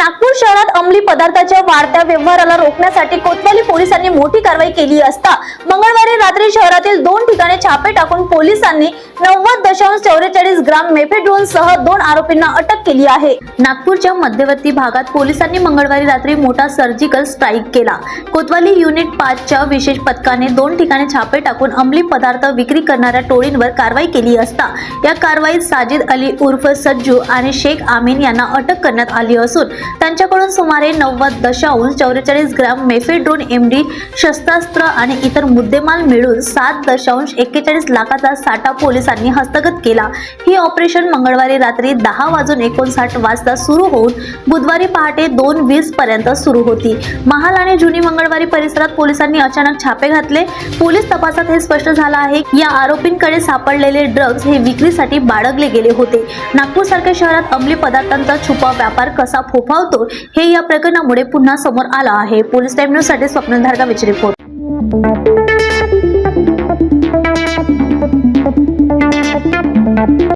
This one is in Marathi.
नागपूर शहरात अंमली पदार्थाच्या वाढत्या व्यवहाराला रोखण्यासाठी कोतवाली पोलिसांनी मोठी कारवाई केली असता मंगळवारी रात्री शहरातील दोन ठिकाणी छापे टाकून पोलिसांनी नव्वद दशांश चौवेचाळीस ग्राम मेफेड्रोन सह दोन आरोपींना अटक केली आहे. नागपूरच्या मध्यवर्ती भागात पोलिसांनी मंगळवारी रात्री मोठा सर्जिकल स्ट्राईक केला. कोतवाली युनिट पाचच्या विशेष पथकाने दोन ठिकाणी छापे टाकून अंमली पदार्थ विक्री करणाऱ्या टोळींवर कारवाई केली असता या कारवाईत साजिद अली उर्फ सज्जू आणि शेख आमीन यांना अटक करण्यात आली असून त्यांच्याकडून सुमारे नव्वद दशांश चौवेचाळीस ग्राम मेफेड्रोन एमडी शस्त्रास्त्र आणि इतर मुद्देमाल मिळून सात दशांश एक्केचाळीस लाखाचा साठा पोलिसांनी हस्तगत केला. ही ऑपरेशन मंगळवारी रात्री दहा वाजून एकोणसाठ वाजता सुरू होऊन बुधवारी पहाटे दोन वीस पर्यंत सुरू होती. महाल आणि जुनी मंगळवारी परिसरात पोलिसांनी अचानक छापे घातले. पोलीस तपासात हे स्पष्ट झालं आहे या आरोपींकडे सापडलेले ड्रग्ज हे विक्रीसाठी बाळगले गेले होते. नागपूर सारख्या शहरात अंमली पदार्थांचा छुपा व्यापार कसा फोफा गमावतो हे या प्रकरणामुळे पुन्हा समोर आला आहे. पोलीस टाइम न्यूजसाठी स्वप्नधारका विच रिपोर्ट.